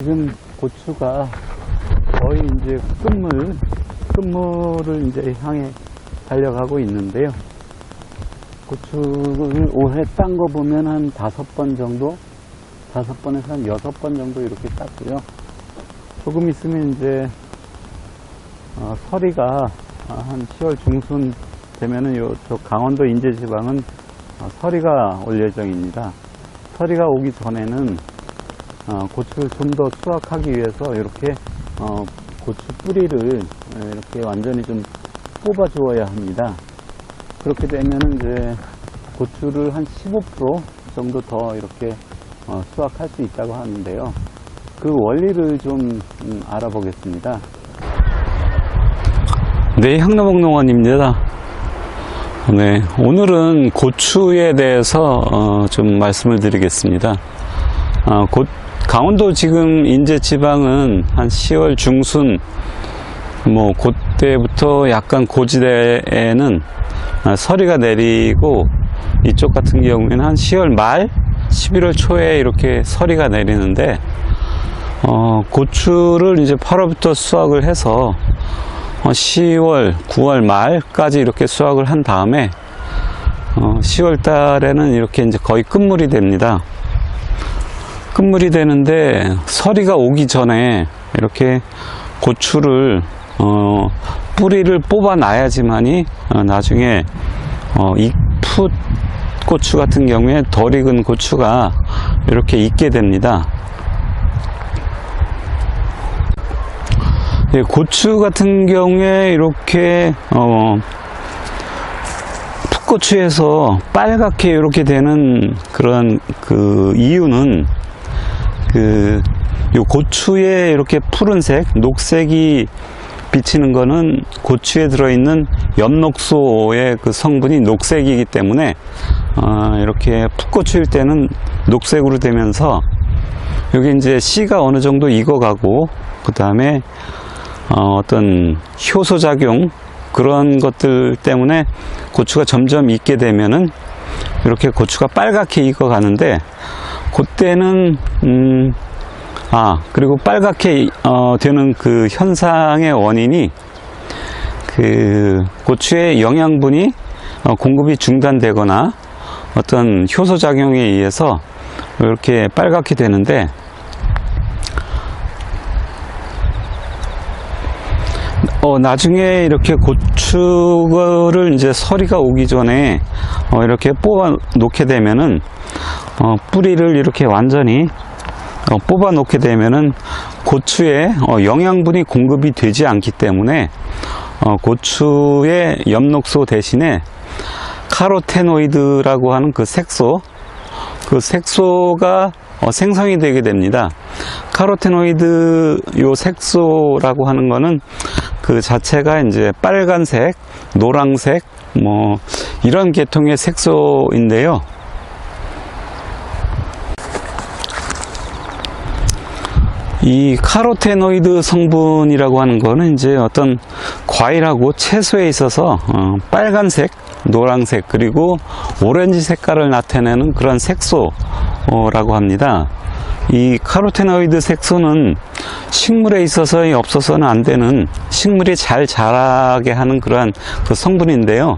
지금 고추가 거의 이제 끝물, 끝물을 이제 향해 달려가고 있는데요. 고추를 올해 딴 거 보면 한 다섯 번 정도, 다섯 번에서 한 여섯 번 정도 이렇게 땄고요. 조금 있으면 이제, 어, 서리가 한 10월 중순 되면은 요, 저 강원도 인제 지방은 어, 서리가 올 예정입니다. 서리가 오기 전에는 어, 고추를 좀 더 수확하기 위해서 이렇게 어, 고추 뿌리를 에, 이렇게 완전히 좀 뽑아 주어야 합니다. 그렇게 되면은 이제 고추를 한 15% 정도 더 이렇게 어, 수확할 수 있다고 하는데요. 그 원리를 좀 음, 알아보겠습니다. 네, 향로목농원입니다. 네, 오늘은 고추에 대해서 어, 좀 말씀을 드리겠습니다. 어, 곧 강원도 지금 인제 지방은 한 10월 중순 뭐 그때부터 약간 고지대에는 아, 서리가 내리고 이쪽 같은 경우에는 한 10월 말 11월 초에 이렇게 서리가 내리는데 어, 고추를 이제 8월부터 수확을 해서 어, 10월 9월 말까지 이렇게 수확을 한 다음에 어, 10월 달에는 이렇게 이제 거의 끝물이 됩니다. 끝물이 되는데 서리가 오기 전에 이렇게 고추를 어, 뿌리를 뽑아 놔야지만이 어, 나중에 어, 익풋 고추 같은 경우에 덜 익은 고추가 이렇게 익게 됩니다. 예, 고추 같은 경우에 이렇게 어, 풋고추에서 빨갛게 이렇게 되는 그런 그 이유는 그, 요 고추에 이렇게 푸른색, 녹색이 비치는 거는 고추에 들어있는 엽록소의 그 성분이 녹색이기 때문에, 어, 이렇게 풋고추일 때는 녹색으로 되면서, 여기 이제 씨가 어느 정도 익어가고, 그 다음에, 어, 어떤 효소작용, 그런 것들 때문에 고추가 점점 익게 되면은, 이렇게 고추가 빨갛게 익어가는데, 그때는 음, 아 그리고 빨갛게 어, 되는 그 현상의 원인이 그 고추의 영양분이 어, 공급이 중단되거나 어떤 효소 작용에 의해서 이렇게 빨갛게 되는데 어, 나중에 이렇게 고추를 이제 서리가 오기 전에 어, 이렇게 뽑아 놓게 되면은 어, 뿌리를 이렇게 완전히 어, 뽑아 놓게 되면은 고추에 어, 영양분이 공급이 되지 않기 때문에 어, 고추의 엽록소 대신에 카로테노이드라고 하는 그 색소 그 색소가 어, 생성이 되게 됩니다. 카로테노이드 요 색소라고 하는 거는 그 자체가 이제 빨간색, 노란색 뭐 이런 계통의 색소인데요. 이 카로테노이드 성분이라고 하는 거는 이제 어떤 과일하고 채소에 있어서 어, 빨간색, 노란색 그리고 오렌지 색깔을 나타내는 그런 색소라고 합니다. 이 카로테노이드 색소는 식물에 있어서 없어서는 안 되는 식물이 잘 자라게 하는 그러한 그 성분인데요.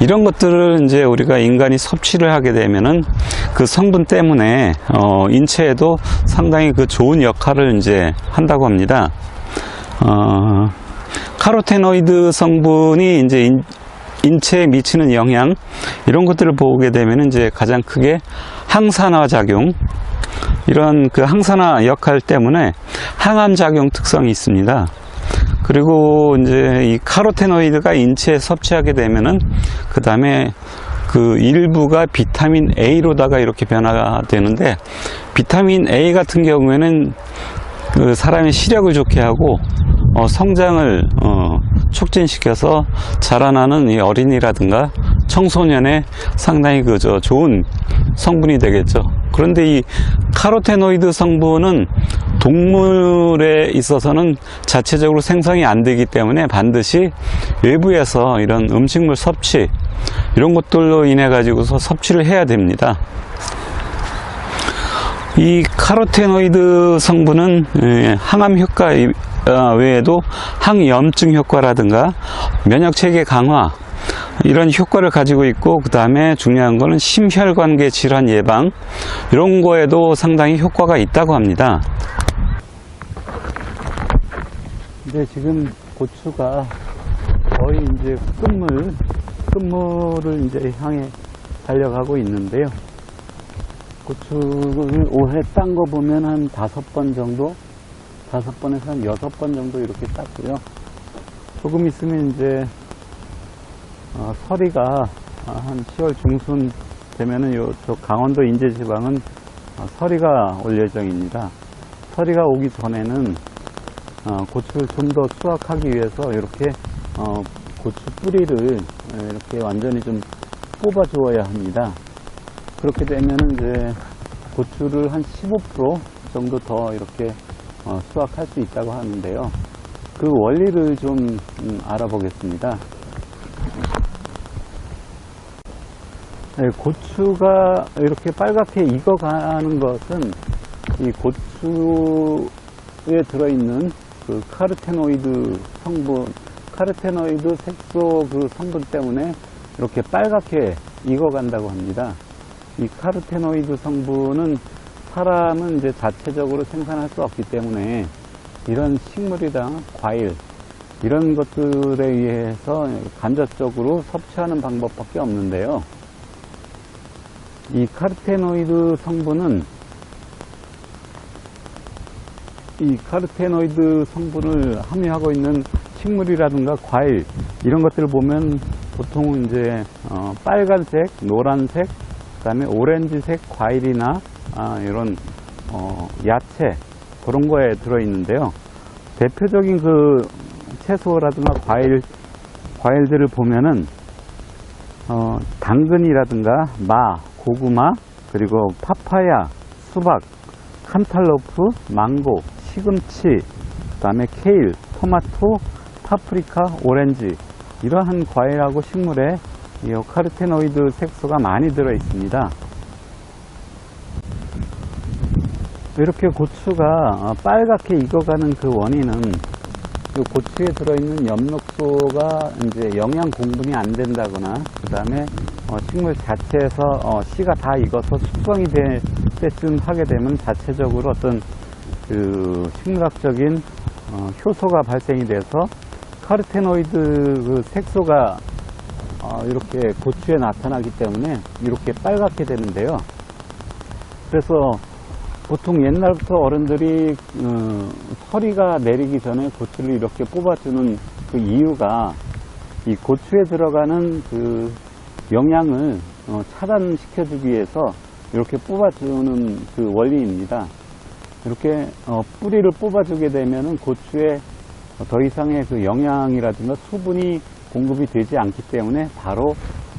이런 것들을 이제 우리가 인간이 섭취를 하게 되면은 그 성분 때문에 어, 인체에도 상당히 그 좋은 역할을 이제 한다고 합니다. 어, 카로테노이드 성분이 이제 인, 인체에 미치는 영향 이런 것들을 보게 되면 이제 가장 크게 항산화 작용 이런 그 항산화 역할 때문에 항암 작용 특성이 있습니다. 그리고 이제 이 카로테노이드가 인체에 섭취하게 되면은 그 다음에 그 일부가 비타민 A로다가 이렇게 변화가 되는데 비타민 A 같은 경우에는 그 사람의 시력을 좋게 하고 어, 성장을 어, 촉진시켜서 자라나는 이 어린이라든가 청소년의 상당히 그저 좋은 성분이 되겠죠. 그런데 이 카로테노이드 성분은 동물에 있어서는 자체적으로 생성이 안 되기 때문에 반드시 외부에서 이런 음식물 섭취 이런 것들로 인해 가지고서 섭취를 해야 됩니다. 이 카로테노이드 성분은 에, 항암 효과 이- 어, 외에도 항염증 효과라든가 면역 체계 강화 이런 효과를 가지고 있고 그 다음에 중요한 거는 심혈관계 질환 예방 이런 거에도 상당히 효과가 있다고 합니다. 근데 지금 고추가 거의 이제 끝물 끝물을 이제 향해 달려가고 있는데요. 고추를 올해 딴 거 보면 한 다섯 번 정도, 다섯 번에서 한 여섯 번 정도 이렇게 땄고요. 조금 있으면 이제 어, 서리가 아, 한 10월 중순 되면은 요 저 강원도 인제지방은 어, 서리가 올 예정입니다. 서리가 오기 전에는 어, 고추를 좀 더 수확하기 위해서 이렇게 어, 고추 뿌리를 에, 이렇게 완전히 좀 뽑아 주어야 합니다. 그렇게 되면은 이제 고추를 한 15% 정도 더 이렇게 어, 수확할 수 있다고 하는데요. 그 원리를 좀 음, 알아보겠습니다. 네, 고추가 이렇게 빨갛게 익어가는 것은 이 고추에 들어있는 그 카르테노이드 성분, 카르테노이드 색소 그 성분 때문에 이렇게 빨갛게 익어간다고 합니다. 이 카르테노이드 성분은 사람은 이제 자체적으로 생산할 수 없기 때문에 이런 식물이랑 과일 이런 것들에 의해서 간접적으로 섭취하는 방법밖에 없는데요. 이 카르테노이드 성분은 이 카르테노이드 성분을 함유하고 있는 식물이라든가 과일 이런 것들을 보면 보통 이제 어, 빨간색, 노란색, 그다음에 오렌지색 과일이나 아, 이런 어, 야채 그런 거에 들어 있는데요. 대표적인 그 채소라든가 과일 과일들을 보면은 어, 당근이라든가 마, 고구마, 그리고 파파야, 수박, 칸탈로프, 망고, 시금치, 그 다음에 케일, 토마토, 파프리카, 오렌지 이러한 과일하고 식물에 이 카르테노이드 색소가 많이 들어 있습니다. 이렇게 고추가 어, 빨갛게 익어가는 그 원인은 그 고추에 들어있는 엽록소가 이제 영양 공분이 안 된다거나 그 다음에 식물 자체에서 어, 씨가 다 익어서 숙성이 될 때쯤 하게 되면 자체적으로 어떤 그 식물학적인 어, 효소가 발생이 돼서 카르테노이드 그 색소가 어, 이렇게 고추에 나타나기 때문에 이렇게 빨갛게 되는데요. 그래서 보통 옛날부터 어른들이 어, 서리가 내리기 전에 고추를 이렇게 뽑아주는 그 이유가 이 고추에 들어가는 그 영양을 어, 차단시켜주기 위해서 이렇게 뽑아주는 그 원리입니다. 이렇게 어, 뿌리를 뽑아주게 되면은 고추에 더 이상의 그 영양이라든가 수분이 공급이 되지 않기 때문에 바로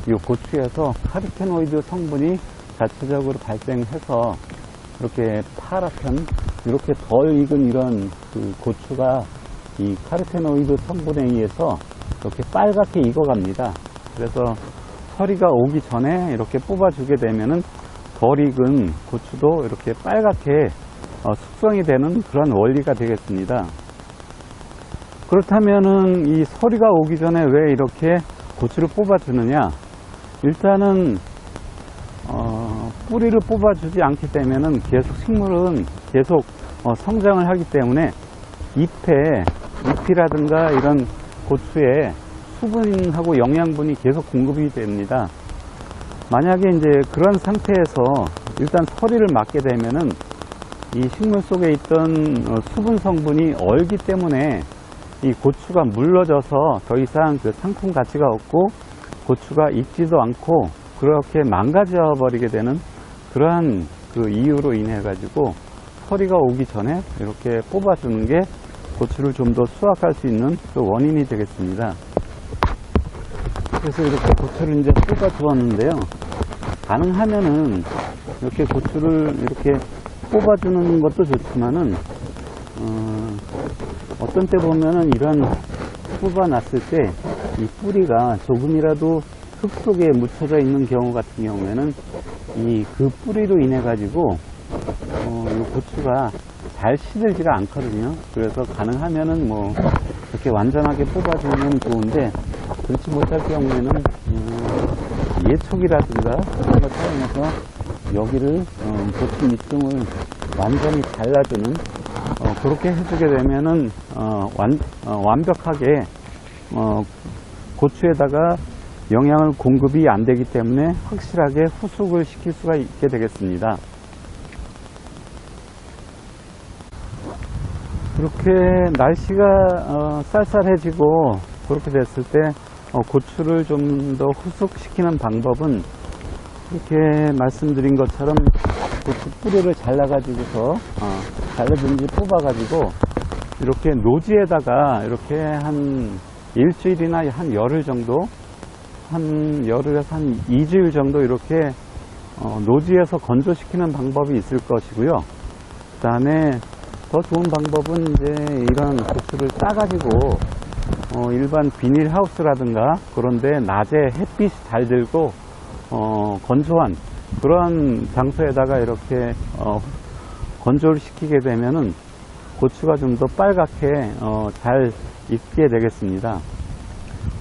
이 고추에서 카르테노이드 성분이 자체적으로 발생해서 이렇게 파랗편 이렇게 덜 익은 이런 그 고추가 이 카르테노이드 성분에 의해서 이렇게 빨갛게 익어갑니다. 그래서 서리가 오기 전에 이렇게 뽑아주게 되면은 덜 익은 고추도 이렇게 빨갛게 어, 숙성이 되는 그런 원리가 되겠습니다. 그렇다면은 이 서리가 오기 전에 왜 이렇게 고추를 뽑아주느냐? 일단은 어, 뿌리를 뽑아주지 않기 때문에는 계속 식물은 계속 어, 성장을 하기 때문에 잎에 잎이라든가 이런 고추에 수분하고 영양분이 계속 공급이 됩니다. 만약에 이제 그런 상태에서 일단 서리를 맞게 되면은 이 식물 속에 있던 어, 수분 성분이 얼기 때문에 이 고추가 물러져서 더 이상 그 상품 가치가 없고 고추가 익지도 않고 그렇게 망가져 버리게 되는 그러한 그 이유로 인해 가지고 서리가 오기 전에 이렇게 뽑아주는 게 고추를 좀 더 수확할 수 있는 그 원인이 되겠습니다. 그래서 이렇게 고추를 이제 뽑아 주었는데요. 가능하면은 이렇게 고추를 이렇게 뽑아주는 것도 좋지만은 어, 떤때 보면은 이런 뽑아놨을 때 이 뿌리가 조금이라도 흙 속에 묻혀져 있는 경우 같은 경우에는 이 그 뿌리로 인해 가지고 어, 어, 이 고추가 잘 시들지가 않거든요. 그래서 가능하면은 뭐 이렇게 완전하게 뽑아주면 좋은데 그렇지 못할 경우에는 어, 예촉이라든가 그런 걸 사용해서 여기를 어, 고추 밑둥을 완전히 잘라주는 어, 그렇게 해주게 되면은 어, 완, 어, 완벽하게 어, 고추에다가 영양을 공급이 안 되기 때문에 확실하게 후숙을 시킬 수가 있게 되겠습니다. 그렇게 날씨가 어, 쌀쌀해지고 그렇게 됐을 때 어, 고추를 좀 더 후숙시키는 방법은 이렇게 말씀드린 것처럼 고추 뿌리를 잘라가지고서 어, 잘라든지 뽑아가지고 이렇게 노지에다가 이렇게 한 일주일이나 한 열흘 정도 한 열흘에서 한 2주일 정도 이렇게 어, 노지에서 건조시키는 방법이 있을 것이고요. 그 다음에 더 좋은 방법은 이제 이런 고추를 따가지고 어, 일반 비닐하우스라든가 그런데 낮에 햇빛이 잘 들고 어, 건조한 그런 장소에다가 이렇게 어, 건조를 시키게 되면은 고추가 좀 더 빨갛게 어, 잘 익게 되겠습니다.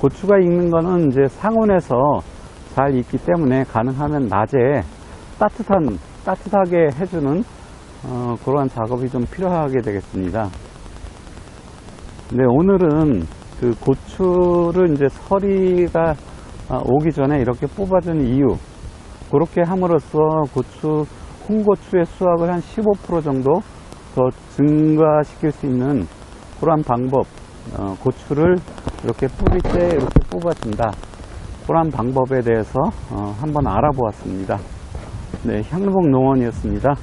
고추가 익는 거는 이제 상온에서 잘 익기 때문에 가능하면 낮에 따뜻한 따뜻하게 해주는 어, 그러한 작업이 좀 필요하게 되겠습니다. 네, 오늘은 그 고추를 이제 서리가 아, 오기 전에 이렇게 뽑아주는 이유, 그렇게 함으로써 고추, 홍고추의 수확을 한 15% 정도 더 증가시킬 수 있는 그러한 방법, 어, 고추를 이렇게 뿌릴 때 이렇게 뽑아준다. 그러한 방법에 대해서 어, 한번 알아보았습니다. 네, 향로복 농원이었습니다.